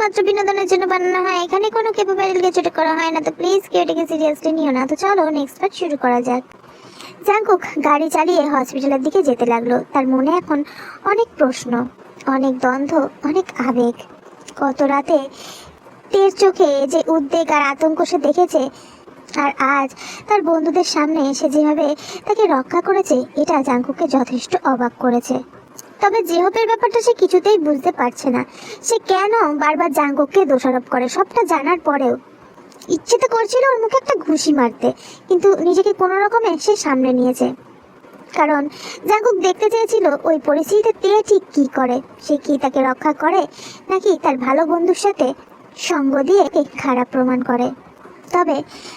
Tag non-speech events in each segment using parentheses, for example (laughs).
শুধুমাত্র বিনোদনের জন্য বানানো হয়। এখানে কোনো ক্যাপাবিলিটিকে ছোট করা হয় না, তো প্লিজ কেউ এটাকে সিরিয়াসলি নিও না। তো চলো নেক্সট পার্ট শুরু করা যাক। জাঙ্কুক গাড়ি চালিয়ে হসপিটালের দিকে যেতে লাগল। তার মনে এখন অনেক প্রশ্ন, অনেক দ্বন্দ্ব, অনেক আবেগ। গত রাতে তের চোখে যে উদ্বেগ আর আতঙ্ক সে দেখেছে, আর আজ তার বন্ধুদের সামনে সে যেভাবে তাকে রক্ষা করেছে, এটা জাঙ্কুককে যথেষ্ট অবাক করেছে। তবে জেহপের ব্যাপারটা সে কিছুতেই বুঝতে পারছে না। সে কেন বারবার জাঙ্কুককে দোষারোপ করে, সবটা জানার পরেও? ইচ্ছে তো করছিল ওর মুখে একটা ঘুষি মারতে, কিন্তু নিজেকে কোনো রকমে সে সামনে নিয়েছে। কারণ জাঙ্কুক দেখতে চেয়েছিল ওই পরিস্থিতিতে তে ঠিক কি করে। সে কি তাকে রক্ষা করে, নাকি তার ভালো বন্ধুর সাথে সঙ্গ দিয়ে খারাপ প্রমাণ করে? তবে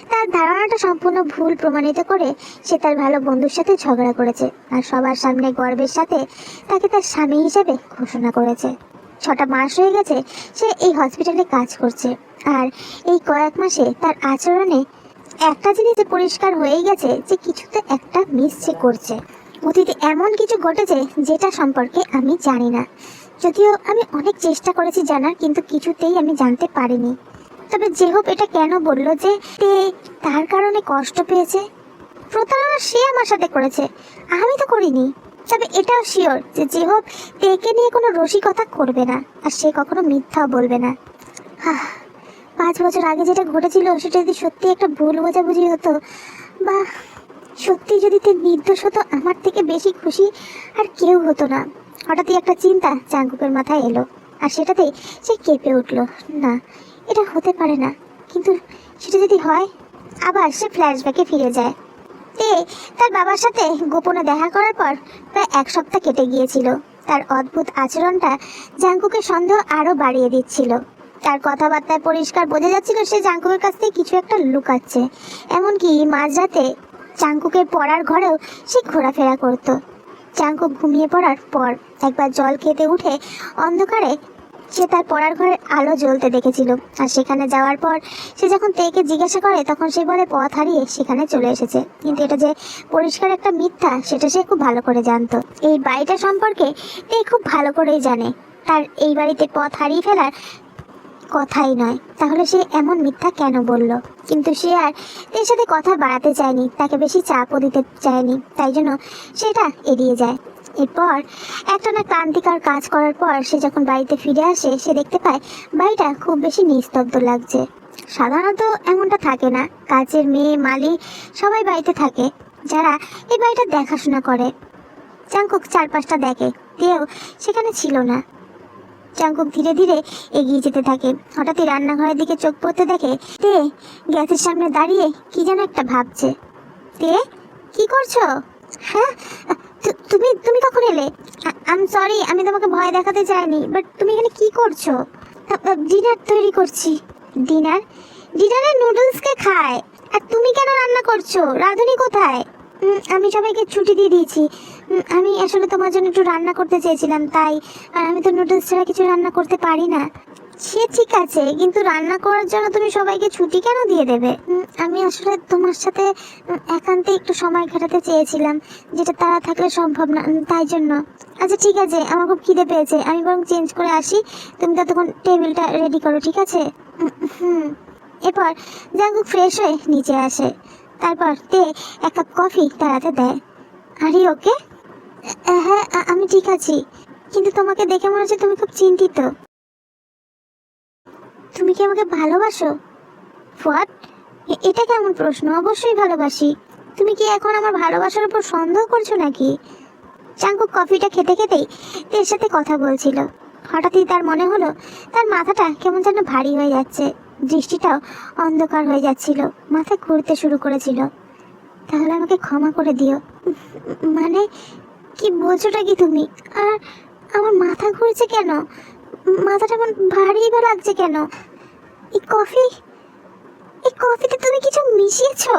তার ধারণাটা সম্পূর্ণ ভুল প্রমাণিত করে সে তার ভালো বন্ধুর সাথে ঝগড়া করেছে আর সবার সামনে গর্বের সাথে তাকে তার স্বামী হিসেবে ঘোষণা করেছে। ছটা মাস হয়ে গেছে সে এই হসপিটালে কাজ করছে আর এই কয়েক মাসে তার আচরণে একটা জিনিস পরিষ্কার হয়েই গেছে যে কিছুতে একটা মিস সে করছে। অতীতে এমন কিছু ঘটেছে যেটা সম্পর্কে আমি জানি না। যদিও আমি অনেক চেষ্টা করেছি জানার কিন্তু কিছুতেই আমি জানতে পারিনি। তবে জেহব এটা কেন বলল যে তে তার কারণে কষ্ট পেয়েছে? প্রতারণা সে আমার সাথে করেছে। আমি তো করিনি। তবে এটাও শিওর যে জেহব তেকে নিয়ে কোনো রসিকতা করবে না আর সে কখনো মিথ্যাও বলবে না। আহ, পাঁচ বছর আগে যেটা ঘটেছিল সেটা যদি সত্যি একটা ভুল বোঝাবুঝি হতো বা সত্যি যদি তে নির্দোষ হতো আমার থেকে বেশি খুশি আর কেউ হতো না। হঠাৎই একটা চিন্তা চাঙ্কুকের মাথায় এলো আর সেটাতে সে কেঁপে উঠল। না এটা হতে পারে না। কিন্তু সেটা যদি হয়, আবার সে ফ্ল্যাশব্যাকে ফিরে যায়। তে তার বাবার সাথে গোপনে দেখা করার পর প্রায় এক সপ্তাহ কেটে গিয়েছিল। তার অদ্ভুত আচরণটা জাঙ্কুকের সন্দেহ আরও বাড়িয়ে দিচ্ছিল। তার কথাবার্তায় পরিষ্কার বোঝা যাচ্ছিল সে জাঙ্কুকের কাছ থেকে কিছু একটা লুকাচ্ছে। এমনকি মাঝরাতে চাঙ্কুকের পড়ার ঘরেও সে ঘোরাফেরা করত। চাঙ্কুক ঘুমিয়ে পড়ার পর একবার জল খেতে উঠে অন্ধকারে সে তার পড়ার ঘরের আলো জ্বলতে দেখেছিল। আর সেখানে যাওয়ার পর সে যখন তেকে জিজ্ঞাসা করে, তখন সে বলে, পথ হারিয়ে সেখানে চলে এসেছে। কিন্তু এটা যে পরিষ্কার একটা মিথ্যা, সেটা সে খুব ভালো করে জানতো। এই বাড়িটা সম্পর্কে তে খুব ভালো করেই জানে। তার এই বাড়িতে পথ হারিয়ে ফেলার কথাই নয়। তাহলে সে এমন মিথ্যা কেন বলল? কিন্তু সে আর এর সাথে কথা বাড়াতে চায়নি। তাকে বেশি চাপও দিতে চায়নি। তাই জন্য সেটা এড়িয়ে যায়। এরপর একটা না ক্লান্তিকর কাজ করার পর সে যখন বাড়িতে ফিরে আসে, সে দেখতে পায় বাড়িটা খুব বেশি নিস্তব্ধ লাগছে। সাধারণত এমনটা থাকে না। কাজের মেয়ে মালি সবাই বাড়িতে থাকে, যারা এই বাড়িটা দেখাশোনা করে। চাঙ্কুক চারপাশটা দেখে তেও সেখানে ছিল না। চাঙ্কুক ধীরে ধীরে এগিয়ে যেতে থাকে। হঠাৎই রান্নাঘরের দিকে চোখ পড়তে দেখে, তে গ্যাসের সামনে দাঁড়িয়ে কি যেন একটা ভাবছে। তে, কি করছ? হ্যাঁ তুমি তুমি কখন এলে? আম সরি আমি তোমাকে ভয় দেখাতে চাইনি বাট তুমি এখানে কি করছ? ডিনার তৈরি করছি। ডিনার ডিনারে নুডলসকে খায়। আর তুমি কেন রান্না করছ? রাধুনি কোথায়? আমি সবাইকে ছুটি দিয়ে দিয়েছি। আমি আসলে তোমার জন্য একটু রান্না করতে চেয়েছিলাম, তাই, আর আমি তো নুডলস ছাড়া কিছু রান্না করতে পারি না। সে ঠিক আছে, কিন্তু রান্না করার জন্য তুমি সবাইকে ছুটি কেন দিয়ে দেবে? আমি আসলে তোমার সাথে একান্তে একটু সময় কাটাতে চেয়েছিলাম, যেটা তারা থাকলে সম্ভব না তাই জন্য। আচ্ছা ঠিক আছে, আমার খুব খিদে পেয়েছে। আমি বরং চেঞ্জ করে আসি, তুমি ততক্ষণ টেবিলটা রেডি করো, ঠিক আছে? হুম। এরপর জাঙ্গুক ফ্রেশ হয়ে নিচে আসে। তারপর তে এক কাপ কফি তার হাতে দেয়। আরে, ওকে? হ্যাঁ আমি ঠিক আছি। কিন্তু তোমাকে দেখে মনে হচ্ছে তুমি খুব চিন্তিত। তুমি কি আমাকে ভালোবাসো? হোয়াট এটা কেমন প্রশ্ন? অবশ্যই ভালোবাসি। তুমি কি এখন আমার ভালোবাসার উপর সন্দেহ করছ নাকি? চাঙ্কুক কফিটা খেতে খেতেই তের সাথে কথা বলছিল। হঠাৎই তার মনে হলো, তার মাথাটা কেমন যেন ভারী হয়ে যাচ্ছে। দৃষ্টিটাও অন্ধকার হয়ে যাচ্ছিল। মাথা ঘুরতে শুরু করেছিল। তাহলে আমাকে ক্ষমা করে দিও। মানে কি বলছোটা কি তুমি? আর আমার মাথা ঘুরছে কেন? মাথাটা এখন ভারী লাগছে কেন? এই কফি? এই কফিতে তুমি কিছু মিশিয়েছ?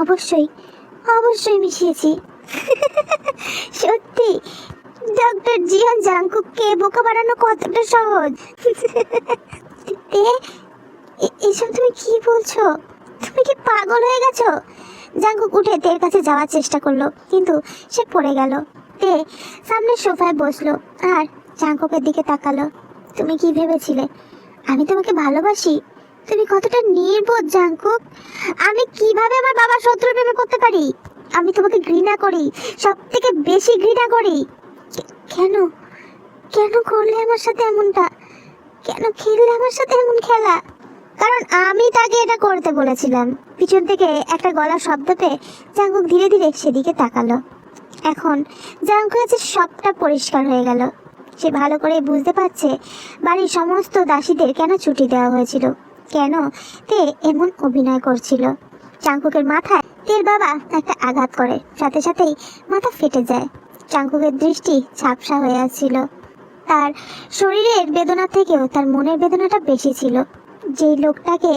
অবশ্যই অবশ্যই মিশিয়েছি। (laughs) সত্যি, ডক্টর জিয়ান জাংকুককে বোকা বানানো কতটা সহজ? (laughs) এসব তুমি কি বলছো? তুমি কি পাগল হয়ে গেছো? জাঙ্কুক উঠে তের কাছে যাওয়ার চেষ্টা করল, কিন্তু সে পড়ে গেল। তে সামনের সোফায় বসল, আর জাঙ্কুকের দিকে তাকালো। তুমি কি ভেবেছিলে? আমি তোমাকে ভালোবাসি? তুমি কতটা নির্বোধ জাঙ্কুক আমি কীভাবে আমার বাবার শত্রু প্রেমে করতে পারি? আমি তোমাকে ঘৃণা করি সব থেকে বেশি ঘৃণা করি। কেন? কেন করলে আমার সাথে এমনটা? কেন খেললে আমার সাথে এমন খেলা? কারণ আমি তাকে এটা করতে বলেছিলাম। পিছন থেকে একটা গলার শব্দ পেয়ে জাঙ্কুক ধীরে ধীরে সেদিকে তাকালো। এখন জাঙ্কুক কাছে সবটা পরিষ্কার হয়ে গেল। সে ভালো করে বুঝতে পারছে বাড়ির সমস্ত দাসীদের কেন ছুটি দেওয়া হয়েছিল। কেন তে এমন অভিনয় করছিল? চাঙ্কুকের মাথায় তের বাবা একটা আঘাত করে, সাথে সাথেই মাথা ফেটে যায়। চাঙ্কুকের দৃষ্টি ঝাপসা হয়ে আসছিল তার শরীরের বেদনা থেকেও তার মনের বেদনাটা বেশি ছিল। যেই লোকটাকে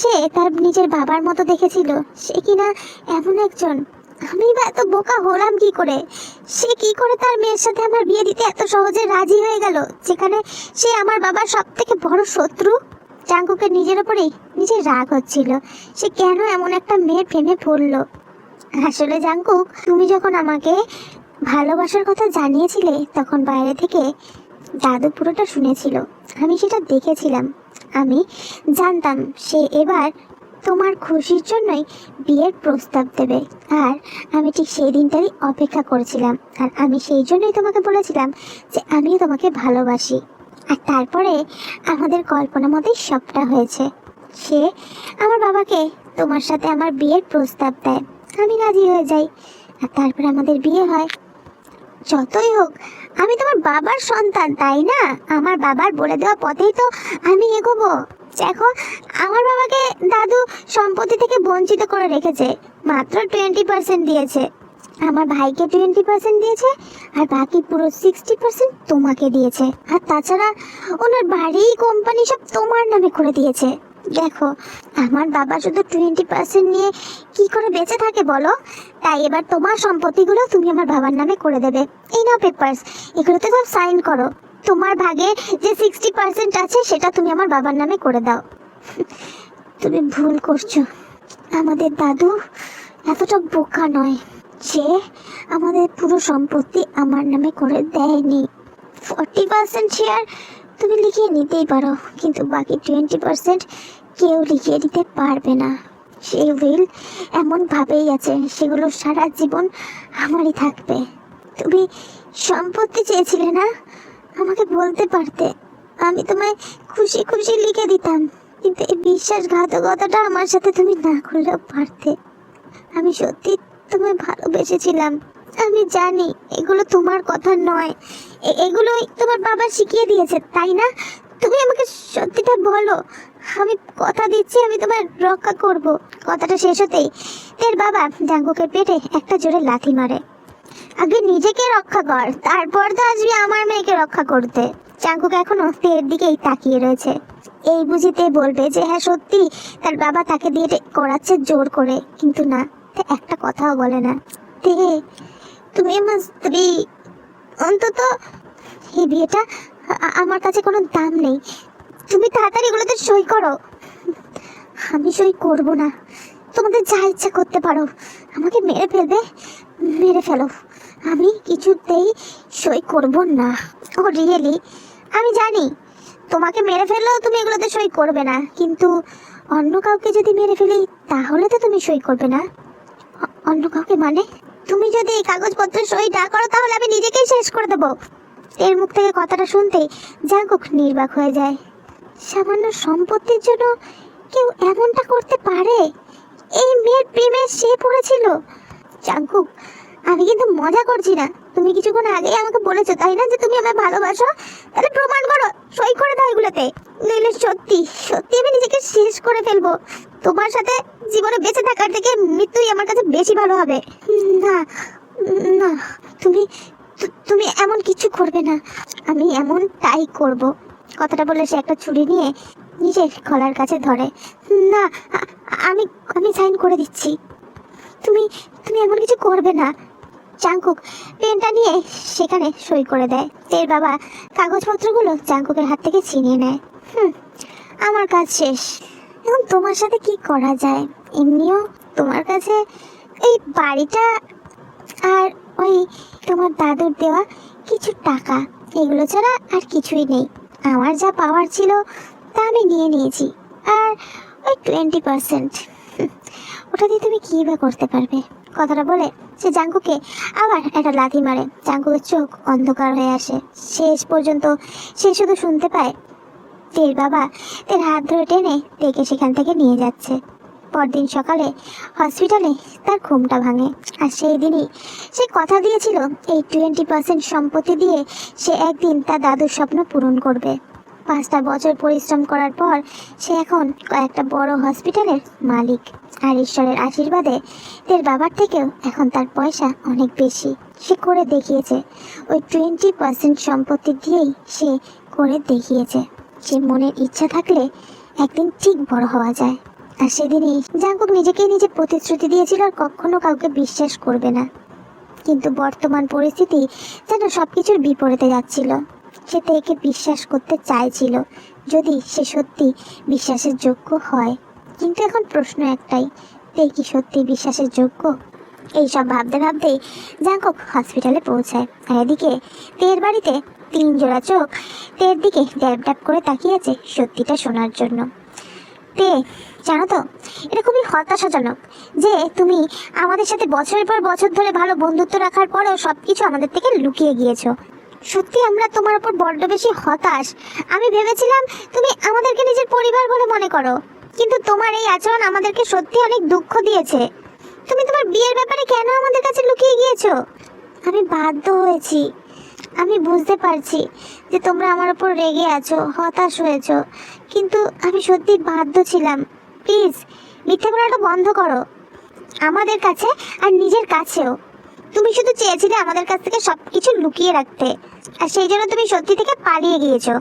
সে তার নিজের বাবার মতো দেখেছিল, সে কিনা এমন একজন আমি বা এত বোকা হলাম কি করে? সে কি করে তার মেয়ের সাথে আমার বিয়ে দিতে এত সহজে রাজি হয়ে গেল? যেখানে সে আমার বাবার সব থেকে বড় শত্রু? চাঙ্কুকের নিজের ওপরেই নিজের রাগ হচ্ছিল। সে কেন এমন একটা মেয়ের প্রেমে পড়ল? আসলে জাঙ্কুক তুমি যখন আমাকে ভালোবাসার কথা জানিয়েছিলে, তখন বাইরে থেকে দাদু পুরোটা শুনেছিল। আমি সেটা দেখেছিলাম। আমি জানতাম সে এবার তোমার খুশির জন্যই বিয়ের প্রস্তাব দেবে। আর আমি ঠিক সেই দিনটারই অপেক্ষা করেছিলাম। আর আমি সেই জন্যই তোমাকে বলেছিলাম যে আমিও তোমাকে ভালোবাসি। আর তারপরে আমাদের কল্পনা মতোই সবটা হয়েছে। সে আমার বাবাকে তোমার সাথে আমার বিয়ের প্রস্তাব দেয়। আমি রাজি হয়ে যাই। আর তারপরে আমাদের বিয়ে হয়। যতই হোক, আমি তোমার বাবার সন্তান, তাই না? আমার বাবার বলে দেওয়া পথেই তো আমি এগোবো। দেখো, আমার বাবাকে দাদু সম্পত্তি থেকে বঞ্চিত করে রেখেছে, মাত্র টোয়েন্টি পার্সেন্ট দিয়েছে। আমার ভাইকে টোয়েন্টি পার্সেন্ট দিয়েছে, আর বাকি পুরো সিক্সটি পার্সেন্ট তোমাকে দিয়েছে। আর তাছাড়া ওনার বাড়ি কোম্পানি সব তোমার নামে করে দিয়েছে। দেখো, আমার বাবা শুধু টোয়েন্টি পার্সেন্ট নিয়ে কি করে বেঁচে থাকে বলো? তাই এবার তোমার সম্পত্তিগুলো তুমি আমার বাবার নামে করে দেবে। এই নাও পেপার্স এগুলোতে সব সাইন করো। তোমার ভাগে যে সিক্সটি পার্সেন্ট আছে, সেটা তুমি আমার বাবার নামে করে দাও। তুমি ভুল করছ। আমাদের দাদু এতটা বোকা নয়, যে আমাদের পুরো সম্পত্তি আমার নামে করে দেয়নি। ফর্টি পার্সেন্ট শেয়ার তুমি লিখিয়ে নিতেই পারো, কিন্তু বাকি টোয়েন্টি পার্সেন্ট কেউ লিখিয়ে দিতে পারবে না। সেই উইল এমনভাবেই আছে, সেগুলো সারা জীবন আমারই থাকবে। তুমি সম্পত্তি চেয়েছিলে না? আমাকে বলতে পারতে। আমি তোমায় খুশি খুশি লিখে দিতাম। কিন্তু এই বিশ্বাসঘাতকতাটা আমার সাথে তুমি না করলেও পারতে। আমি সত্যি তোমায় ভালোবেসেছিলাম। আমি জানি এগুলো তোমার কথা নয়। এ- এগুলোই তোমার বাবা শিখিয়ে দিয়েছে, তাই না? তুমি আমাকে সত্যিটা বলো। আমি কথা দিচ্ছি, আমি তোমার রক্ষা করব। কথাটা শেষ হতেই তের বাবা জাঙ্গুকের পেটে একটা জোরে লাথি মারে। আগে নিজেকে রক্ষা কর, তারপর তো আসবি আমার মেয়েকে রক্ষা করতে। চাঙ্কুক এখনও তের দিকেই তাকিয়ে রয়েছে। এই বুঝিতে বলবে যে হ্যাঁ সত্যি, তার বাবা তাকে দিয়ে করাচ্ছে জোর করে। কিন্তু না একটা কথাও বলে না। তে, তুমি আমার স্ত্রী। অন্তত এই বিয়েটা আমার কাছে কোনো দাম নেই। তুমি তাড়াতাড়ি এগুলোতে সই করো। আমি সই করব না। তোমাদের যা ইচ্ছা করতে পারো। আমাকে মেরে ফেলবে। মেরে ফেলো। আমি কিছুতেই সই করব না। ও রিয়েলি আমি জানি। তোমাকে মেরে ফেললেও তুমি এগুলোতে সই করবে না। কিন্তু অন্য কাউকে যদি মেরে ফেলি, তাহলে তো তুমি সই করবে না। অন্য কাউকে মানে? তুমি যদি এই কাগজপত্রে সই না করো, তাহলে আমি নিজেকেই শেষ করে দেবো। এর মুখ থেকে কথাটা শুনতেই জাঙ্কুক নির্বাক হয়ে যায়। সামান্য সম্পত্তির জন্য কেউ এমনটা করতে পারে? এই মেয়ের প্রেমে সে পড়েছিল। জাঙ্কুক আমি কিন্তু মজা করছি না। তুমি কিছুক্ষণ আগেই আমাকে বলেছ, তাই না? যে তুমি আমায় ভালোবাসো? তাহলে প্রমাণ করো, সই করে দাও এগুলোতে। নইলে সত্যি সত্যি আমি নিজেকে শেষ করে ফেলব। তোমার সাথে জীবনে বেঁচে থাকার থেকে মৃত্যুই আমার কাছে বেশি ভালো হবে। না না, তুমি তুমি এমন কিছু করবে না। আমি এমন তাই করব। কথাটা বলে সে একটা ছুরি নিয়ে নিজের গলার কাছে ধরে। না আমি আমি সাইন করে দিচ্ছি। তুমি তুমি এমন কিছু করবে না। চাঙ্কুক পেনটা নিয়ে সেখানে সই করে দেয়। এর বাবা কাগজপত্রগুলো চাঙ্কুকের হাত থেকে ছিনিয়ে নেয়। হুম, আমার কাজ শেষ। এখন তোমার সাথে কি করা যায়? এমনিও তোমার কাছে এই বাড়িটা আর ওই তোমার দাদুর দেওয়া কিছু টাকা, এগুলো ছাড়া আর কিছুই নেই। আমার যা পাওয়ার ছিল তা আমি নিয়ে নিয়েছি। আর ওই টোয়েন্টি পার্সেন্ট (laughs) ওটা দিয়ে তুমি কী বা করতে পারবে? কথাটা বলে সে জাঙ্কুকে আবার একটা লাথি মারে। জাঙ্কুকের চোখ অন্ধকার হয়ে আসে। শেষ পর্যন্ত সে শুধু শুনতে পায়, তের বাবা তের হাত ধরে টেনে তেকে সেখান থেকে নিয়ে যাচ্ছে। পরদিন সকালে হসপিটালে তার ঘুমটা ভাঙে। আর সেই দিনই সে কথা দিয়েছিল, এই টোয়েন্টি পার্সেন্ট সম্পত্তি দিয়ে সে একদিন তার দাদুর স্বপ্ন পূরণ করবে। পাঁচটা বছর পরিশ্রম করার পর সে এখন কয়েকটা বড় হসপিটালের মালিক। আর ঈশ্বরের আশীর্বাদে তের বাবার থেকেও এখন তার পয়সা অনেক বেশি। সে করে দেখিয়েছে। ওই টোয়েন্টি পার্সেন্ট সম্পত্তি দিয়েই সে করে দেখিয়েছে। সে মনের ইচ্ছা থাকলে একদিন ঠিক বড় হওয়া যায়। আর সেদিনই জাঙ্কুক নিজেকে নিজে প্রতিশ্রুতি দিয়েছিল আর কখনো কাউকে বিশ্বাস করবে না। কিন্তু বর্তমান পরিস্থিতি যেন সবকিছুর বিপরীতে যাচ্ছিল। সে তেকে বিশ্বাস করতে চাইছিল, যদি সে সত্যি বিশ্বাসের যোগ্য হয়। কিন্তু এখন প্রশ্ন একটাই, তে কি সত্যি বিশ্বাসের যোগ্য? এইসব ভাবতে ভাবতেই জাঙ্কক হসপিটালে পৌঁছায়। আর এদিকে তের বাড়িতে তিন জোড়া চোখ, তের দিকে ড্যাব ড্যাব করে তাকিয়েছে সত্যিটা শোনার জন্য। তে, জানো তো, এটা খুবই হতাশাজনক যে তুমি আমাদের সাথে বছরের পর বছর ধরে ভালো বন্ধুত্ব রাখার পরেও সব কিছু আমাদের থেকে লুকিয়ে গিয়েছো। সত্যি আমরা তোমার উপর বড্ড বেশি হতাশ। আমি ভেবেছিলাম তুমি আমাদেরকে নিজের পরিবার বলে মনে করো। কিন্তু তোমার এই আচরণ আমাদেরকে সত্যি অনেক দুঃখ দিয়েছে। তুমি তোমার বিয়ের ব্যাপারে কেন আমাদের কাছে লুকিয়ে গিয়েছো? আমি বাধ্য হয়েছি। আমি বুঝতে পারছি যে তোমরা আমার উপর রেগে আছো, হতাশ হয়েছো। কিন্তু আমি সত্যি বাধ্য ছিলাম। প্লিজ, মিথ্যে বলাটা বন্ধ করো। আমাদের কাছে আর নিজের কাছেও। তুমি শুধু চেয়েছিলে আমাদের কাছ থেকে সব কিছু লুকিয়ে রাখতে। আর সেই জন্য তুমি সত্যি থেকে পালিয়ে গিয়েছো।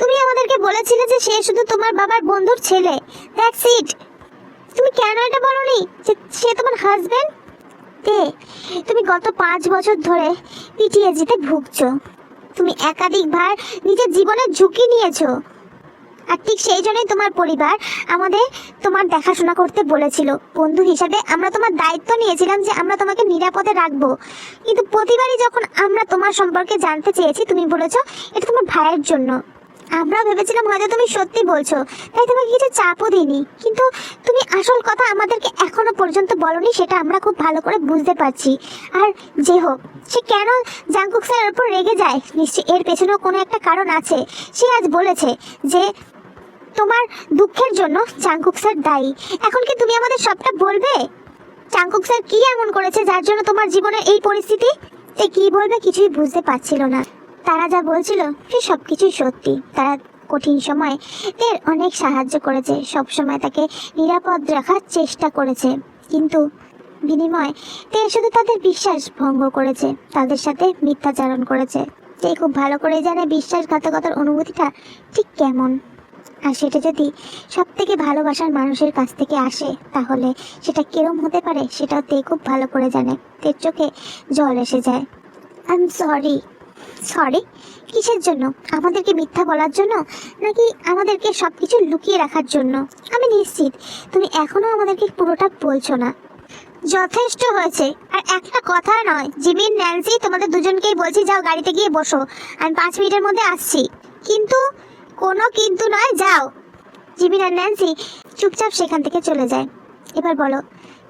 তুমি আমাদেরকে বলেছিলে যে সে শুধু তোমার বাবার বন্ধুর ছেলে। দ্যাটস ইট তুমি কেন এটা বলনি? যে সে তোমার হাজবেন্ড তে, তুমি গত পাঁচ বছর ধরে পিটিএজিতে ভুগছো। তুমি একাধিকবার নিজের জীবনের ঝুঁকি নিয়েছো। আর ঠিক সেই জন্যই তোমার পরিবার আমাদের তোমার দেখাশোনা করতে বলেছিল। বন্ধু হিসাবে আমরা তোমার দায়িত্ব নিয়েছিলাম যে আমরা তোমাকে নিরাপদে রাখব। কিন্তু প্রতিবারই যখন আমরা তোমার সম্পর্কে জানতে চেয়েছি, তুমি বলেছ, এটা তোমার ভাইয়ের জন্য। আমরাও ভেবেছিলাম হয়তো তুমি সত্যি বলছো, তাই তোমাকে কিছু চাপও দিইনি। কিন্তু তুমি আসল কথা আমাদেরকে এখনও পর্যন্ত বলনি, সেটা আমরা খুব ভালো করে বুঝতে পারছি। আর যে হোক, সে কেন জাংকুক স্যারের উপর রেগে যায়? নিশ্চয়ই এর পেছনেও কোনো একটা কারণ আছে। সে আজ বলেছে যে, তোমার দুঃখের জন্য চাঙ্কুক স্যার দায়ী। এখন কি তুমি আমাদের সবটা বলবে? চাঙ্কুক স্যার কি এমন করেছে যার জন্য তোমার জীবনে এই পরিস্থিতি? সে কি বলবে কিছুই বুঝতে পারছিল না। তারা যা বলছিল সে সব কিছুই সত্যি। তারা কঠিন সময় এর অনেক সাহায্য করেছে। সব সময় তাকে নিরাপদ রাখার চেষ্টা করেছে। কিন্তু বিনিময় তে শুধু তাদের বিশ্বাস ভঙ্গ করেছে। তাদের সাথে মিথ্যাচারণ করেছে। তে খুব ভালো করে জানে বিশ্বাসঘাতকতার অনুভূতিটা ঠিক কেমন। আর সেটা যদি সব থেকে ভালোবাসার মানুষের কাছ থেকে আসে, তাহলে সেটা কিরম হতে পারে সেটাও তে খুব ভালো করে জানে। তের চোখে জল এসে যায়। আই এম সরি সরি কিসের জন্য? আমাদেরকে মিথ্যা বলার জন্য? নাকি আমাদেরকে সব কিছু লুকিয়ে রাখার জন্য? আমি নিশ্চিত তুমি এখনও আমাদেরকে পুরোটা বলছো না। যথেষ্ট হয়েছে। আর একটা কথা নয় জিমিন ন্যান্সি, তোমাদের দুজনকেই বলছি, যাও গাড়িতে গিয়ে বসো। আমি পাঁচ মিনিটের মধ্যে আসছি। কিন্তু কোনো কিন্তু নয়, যাও। জিমিন আর ন্যান্সি চুপচাপ সেখান থেকে চলে যায়। এবার বলো,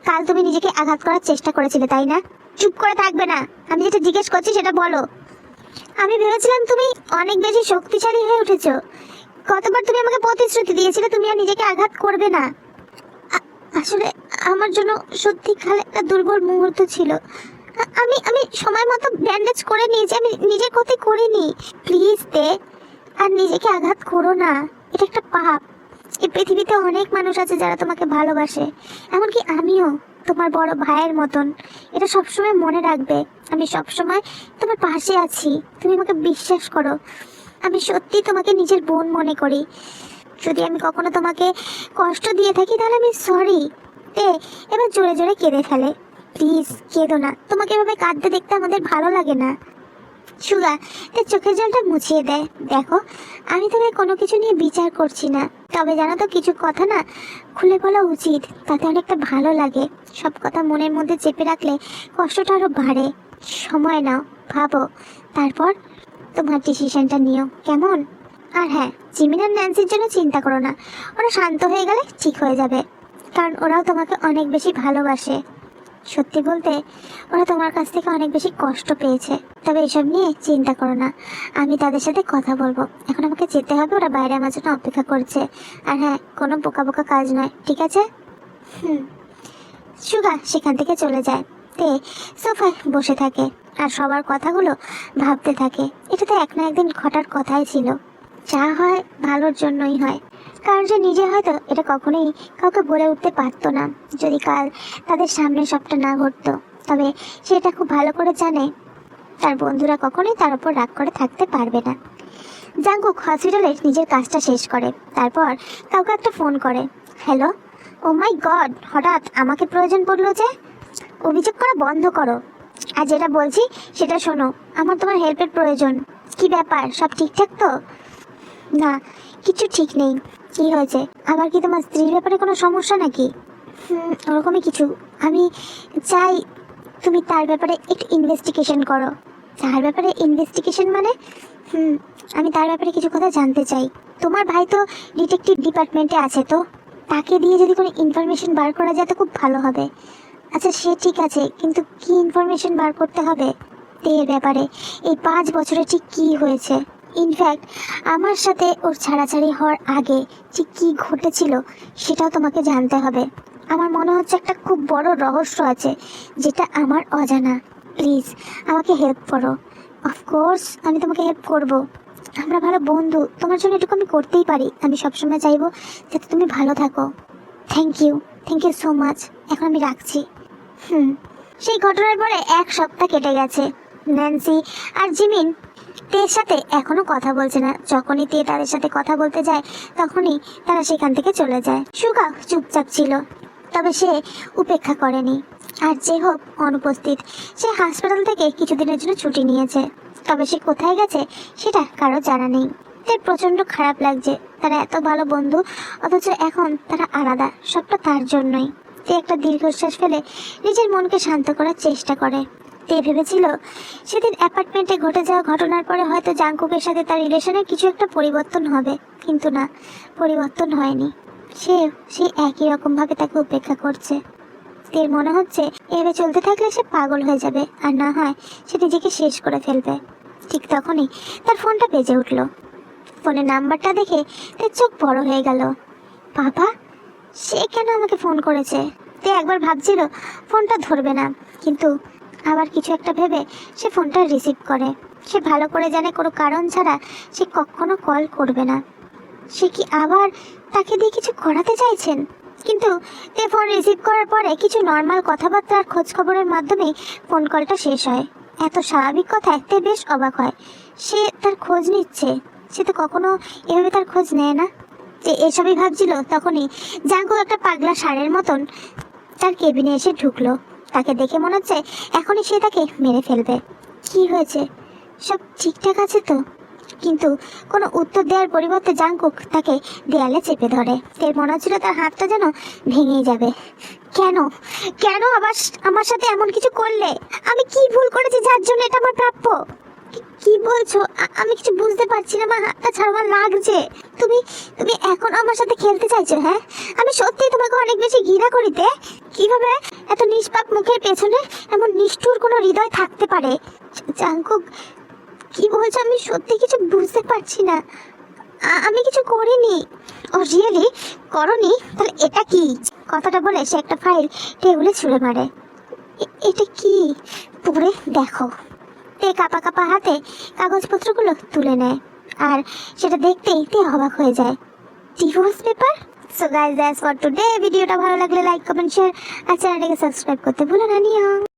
কাল তুমি নিজেকে আঘাত করার চেষ্টা করেছিলে, তাই না? চুপ করে থাকবে না। আমি যেটা জিজ্ঞেস করছি সেটা বলো। আমি ভেবেছিলাম তুমি অনেক বেশি শক্তিশালী হয়ে উঠেছো। কতবার তুমি আমাকে প্রতিশ্রুতি দিয়েছিলে তুমি আর নিজেকে আঘাত করবে না। আসলে আমার জন্য সত্যি কাল একটা দুর্বল মুহূর্ত ছিল। আমি আমি সময় মতো ব্যান্ডেজ করে নিয়েছি, আমি নিজের ক্ষতি করিনি। প্লিজ দে, আর নিজেকে আঘাত করো না। এটা একটা পাপ। এই পৃথিবীতে অনেক মানুষ আছে যারা তোমাকে ভালোবাসে, এমনকি আমিও। তোমার বড় ভাইয়ের মতন। এটা সবসময় মনে রাখবে। আমি সবসময় তোমার পাশে আছি। তুমি আমাকে বিশ্বাস করো। আমি সত্যি তোমাকে নিজের বোন মনে করি। যদি আমি কখনো তোমাকে কষ্ট দিয়ে থাকি, তাহলে আমি সরি এ এবার জোরে জোরে কেঁদে ফেলে। প্লিজ কেঁদো না। তোমাকে এভাবে কাঁদতে দেখতে আমাদের ভালো লাগে না। সুগা তার চোখের জলটা মুছিয়ে দেয়। দেখো, আমি তোমায় কোনো কিছু নিয়ে বিচার করছি না। তবে জানো তো, কিছু কথা না খুলে বলা উচিত। তাতে অনেকটা ভালো লাগে। সব কথা মনের মধ্যে চেপে রাখলে কষ্টটা আরও বাড়ে। সময় নাও, ভাবো। তারপর তোমার ডিসিশনটা নিও। কেমন? আর হ্যাঁ জিমিন আর ন্যান্সির জন্য চিন্তা করো না। ওরা শান্ত হয়ে গেলে ঠিক হয়ে যাবে। কারণ ওরাও তোমাকে অনেক বেশি ভালোবাসে। সত্যি বলতে, ওরা তোমার কাছ থেকে অনেক বেশি কষ্ট পেয়েছে। তবে এসব নিয়ে চিন্তা করো না। আমি তাদের সাথে কথা বলব। এখন আমাকে যেতে হবে, ওরা বাইরে আমার জন্য অপেক্ষা করছে। আর হ্যাঁ কোনো বোকা বোকা কাজ নয়, ঠিক আছে? হুম। সুগা সেখান থেকে চলে যায়। তে সোফায় বসে থাকে আর সবার কথাগুলো ভাবতে থাকে। এটা তো এক না একদিন ঘটার কথাই ছিল। যা হয় ভালোর জন্যই হয়। কারণ সে নিজে হয়তো এটা কখনোই কাউকে বলে উঠতে পারতো না, যদি কাল তাদের সামনে সবটা না ঘটতো। তবে সেটা খুব ভালো করে জানে, তার বন্ধুরা কখনোই তার উপর রাগ করে থাকতে পারবে না। জাঙ্কুক হসপিটালে নিজের কাজটা শেষ করে, তারপর কাউকে একটা ফোন করে। হ্যালো? ও মাই গড, হঠাৎ আমাকে প্রয়োজন পড়ল যে? অভিযোগ করা বন্ধ করো। আর যেটা বলছি সেটা শোনো, আমার তোমার হেল্পের প্রয়োজন। কি ব্যাপার, সব ঠিকঠাক তো? না, কিছু ঠিক নেই। কি হয়েছে? আবার কি তোমার স্ত্রীর ব্যাপারে কোনো সমস্যা নাকি? ওরকমই কিছু। আমি চাই তুমি তার ব্যাপারে একটু ইনভেস্টিগেশন করো। তার ব্যাপারে ইনভেস্টিগেশন মানে? হুম, আমি তার ব্যাপারে কিছু কথা জানতে চাই। তোমার ভাই তো ডিটেকটিভ ডিপার্টমেন্টে আছে তো? তাকে দিয়ে যদি কোনো ইনফরমেশন বার করা যায় তো খুব ভালো হবে। আচ্ছা সে ঠিক আছে, কিন্তু কি ইনফরমেশন বার করতে হবে? এর ব্যাপারে। এই পাঁচ বছরে ঠিক কি হয়েছে? ইনফ্যাক্ট আমার সাথে ওর ছাড়াছাড়ি হওয়ার আগে ঠিক কি ঘটেছিল সেটাও তোমাকে জানতে হবে। আমার মনে হচ্ছে একটা খুব বড় রহস্য আছে, যেটা আমার অজানা। প্লিজ আমাকে হেল্প করো। অফকোর্স আমি তোমাকে হেল্প করব। আমরা ভালো বন্ধু, তোমার জন্য এটুকু আমি করতেই পারি। আমি সবসময় চাইব যাতে তুমি ভালো থাকো। Thank you thank you so much এখন আমি রাখছি। হুম, সেই ঘটনার পরে এক সপ্তাহ কেটে গেছে। ন্যান্সি আর জিমিন তের সাথে এখনও কথা বলছে না। যখনই তে তাদের সাথে কথা বলতে যায়, তখনই তারা সেখান থেকে চলে যায়। সুগা চুপচাপ ছিল, তবে সে উপেক্ষা করেনি। আর যে হোক, অনুপস্থিত, সে হাসপাতাল থেকে কিছুদিনের জন্য ছুটি নিয়েছে। তবে সে কোথায় গেছে, সেটা কারও জানা নেই। তার প্রচণ্ড খারাপ লাগছে। তারা এত ভালো বন্ধু, অথচ এখন তারা আলাদা, সবটা তার জন্যই। তে একটা দীর্ঘশ্বাস ফেলে নিজের মনকে শান্ত করার চেষ্টা করে। তে ভেবেছিল? সেদিন অ্যাপার্টমেন্টে ঘটে যাওয়া ঘটনার পরে হয়তো জাঙ্কুকের সাথে তার রিলেশনে কিছু একটা পরিবর্তন হবে। কিন্তু না, পরিবর্তন হয়নি। সে সে একই রকমভাবে তাকে উপেক্ষা করছে। তের মনে হচ্ছে, এভাবে চলতে থাকলে সে পাগল হয়ে যাবে, আর না হয় সে নিজেকে শেষ করে ফেলবে। ঠিক তখনই তার ফোনটা বেজে উঠল। ফোনের নাম্বারটা দেখে তার চোখ বড় হয়ে গেল। বাবা, সে কেন আমাকে ফোন করেছে? তে একবার ভাবছিল, ফোনটা ধরবে না। কিন্তু আবার কিছু একটা ভেবে সে ফোনটা রিসিভ করে। সে ভালো করে জানে কোনো কারণ ছাড়া সে কখনো কল করবে না। সে কি আবার তাকে দিয়ে কিছু করাতে চাইছেন? কিন্তু এ ফোন রিসিভ করার পরে কিছু নর্মাল কথাবার্তা আর খোঁজ খবরের মাধ্যমে ফোন কলটা শেষ হয়। এত স্বাভাবিক কথায় তে বেশ অবাক হয়। সে তার খোঁজ নিচ্ছে। সে তো কখনো এভাবে তার খোঁজ নেয় না। যে এসবই ভাবছিল তখনই জাঙ্কু একটা পাগলা সারের মতন তার কেবিনে এসে ঢুকলো। তাকে দেখে মনে হচ্ছে এখনই সে তাকে মেরে ফেলবে। কি হয়েছে? সব ঠিকঠাক আছে তো? কিন্তু কোনো উত্তর দেওয়ার পরিবর্তে জাঙ্কুক তাকে দেয়ালে চেপে ধরে। তের মনে হচ্ছিল তার হাতটা যেন ভেঙেই যাবে। কেন? কেন আবার আমার সাথে এমন কিছু করলে? আমি কি ভুল করেছি যার জন্য এটা আমার প্রাপ্য? কি- বলছো? আমি কিছু বুঝতে পারছি না, আমার হাতটা ছাড়া আমার লাগছে। তুমি তুমি এখন আমার সাথে খেলতে চাইছো হ্যাঁ? আমি সত্যি তোমাকে অনেক বেশি ঘৃণা করিতে কীভাবে এত নিষ্পাপ মুখের পেছনে এমন নিষ্ঠুর কোনো হৃদয় থাকতে পারে? জাঙ্কুক, কি বলছো আমি সত্যি কিছু বুঝতে পারছি না। আমি কিছু করিনি। ও রিয়েলি করনি? তাহলে এটা কি? কথাটা বলে সে একটা ফাইল টেবিলে ছুঁড়ে মারে। এটা কি? পড়ে দেখো। তে কাপা কাপা হাতে কাগজপত্রগুলো তুলে নেয়। আর সেটা দেখতেই তে অবাক হয়ে যায়। Divorce paper? So guys that's for today ভিডিওটা ভালো লাগলে লাইক কমেন্ট শেয়ার আর চ্যানেলটাকে সাবস্ক্রাইব করতে ভুলো না নিও